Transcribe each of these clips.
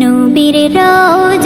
নবীর রওজা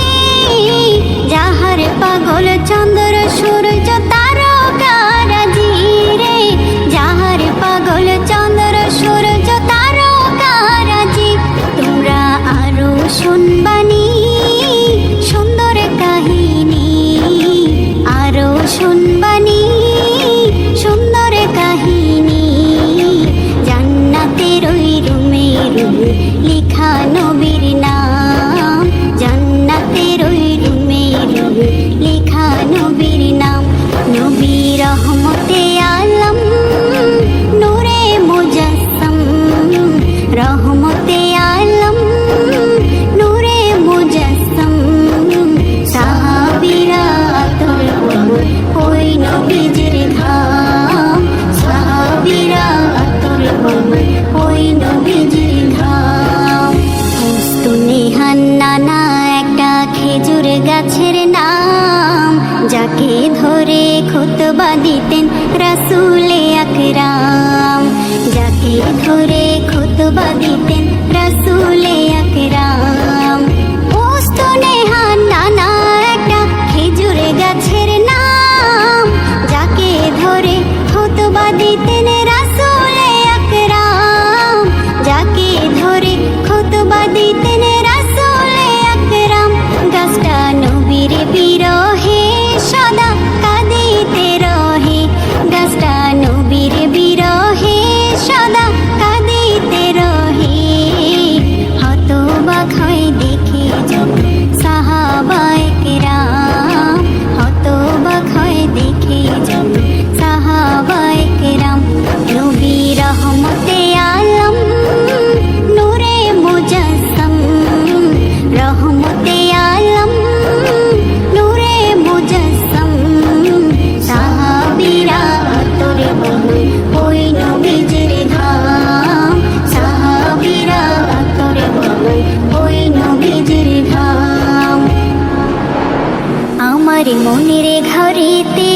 আমার মনের ঘরেতে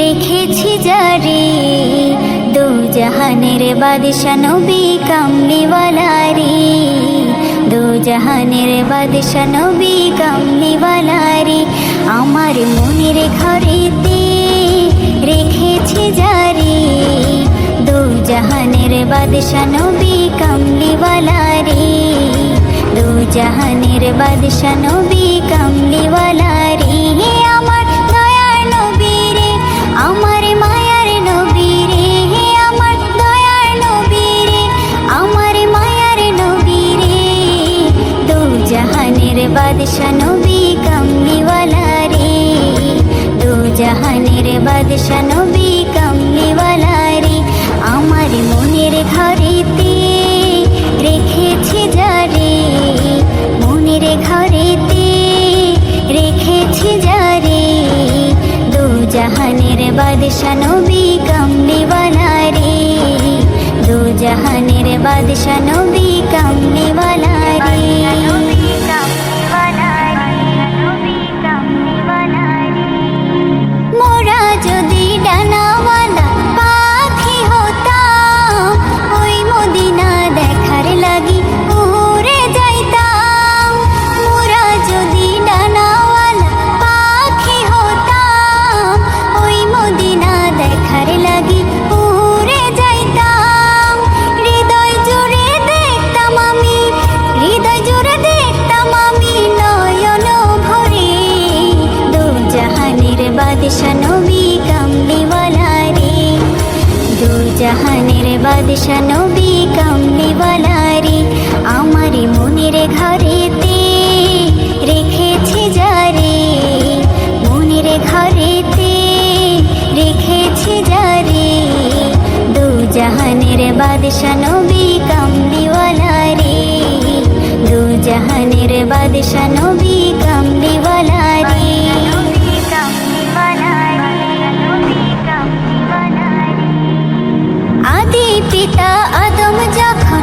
রেখেছি যারে দু জাহানের বাদশা নবী কামলিওয়ালা রে দু জাহানের বাদশা নবী কামলিওয়ালা রে আমার মনের ঘরেতে রেখেছি যারে দু জাহানের বাদশা নবী কামলিওয়ালা রে দু জাহানের বাদশা নবী কামলিওয়ালা জাহানের বাদশা নবী কামলিওয়ালা বানারে দু জাহানের বাদশা নবী কামলিওয়ালা বানারে যারে দু জাহানের বাদশা নবী কামলিওয়ালা রে দু জাহানের বাদশা নবী কামলিওয়ালা রে আদি পিতা আদম যখন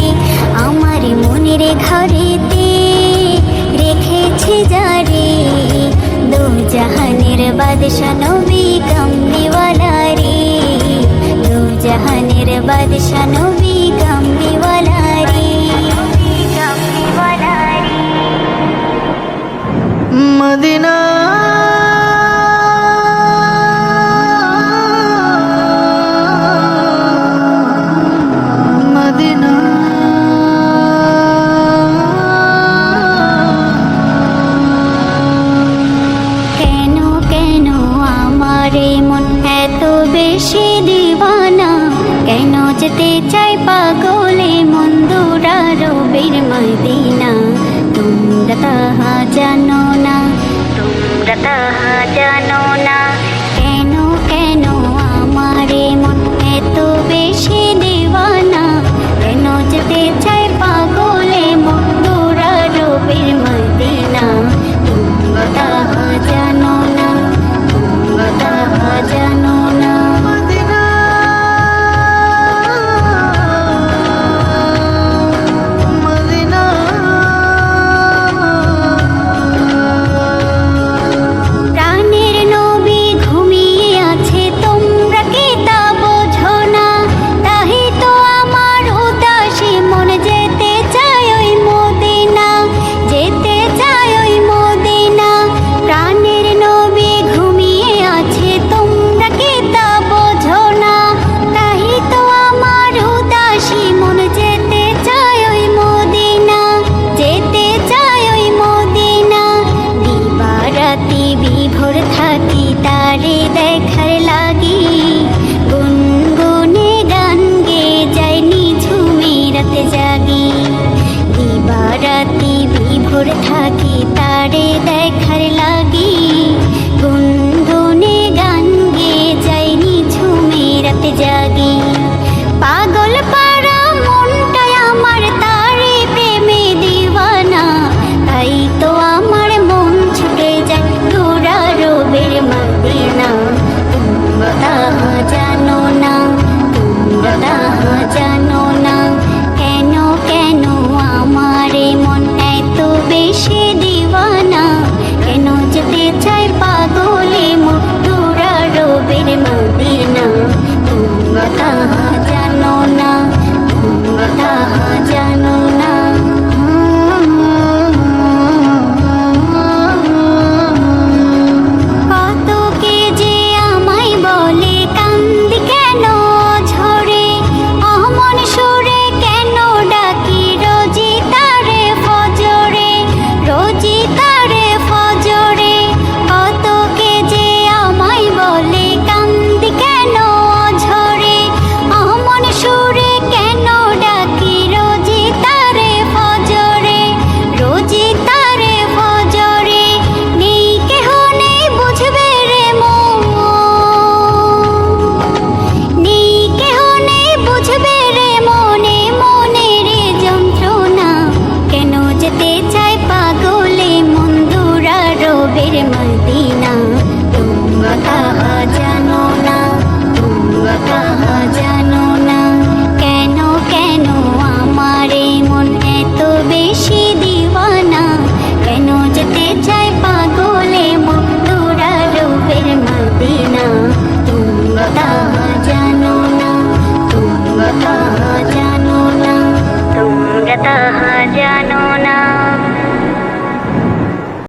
মায়ের ঘরেতে রেখেছে যারে দু জাহানের বাদশা নবী কামনিওয়ালা রে দু জাহানের বাদশা নবী কামনিওয়ালা রে মদিনা সে দিবানা কেন যেতে চাই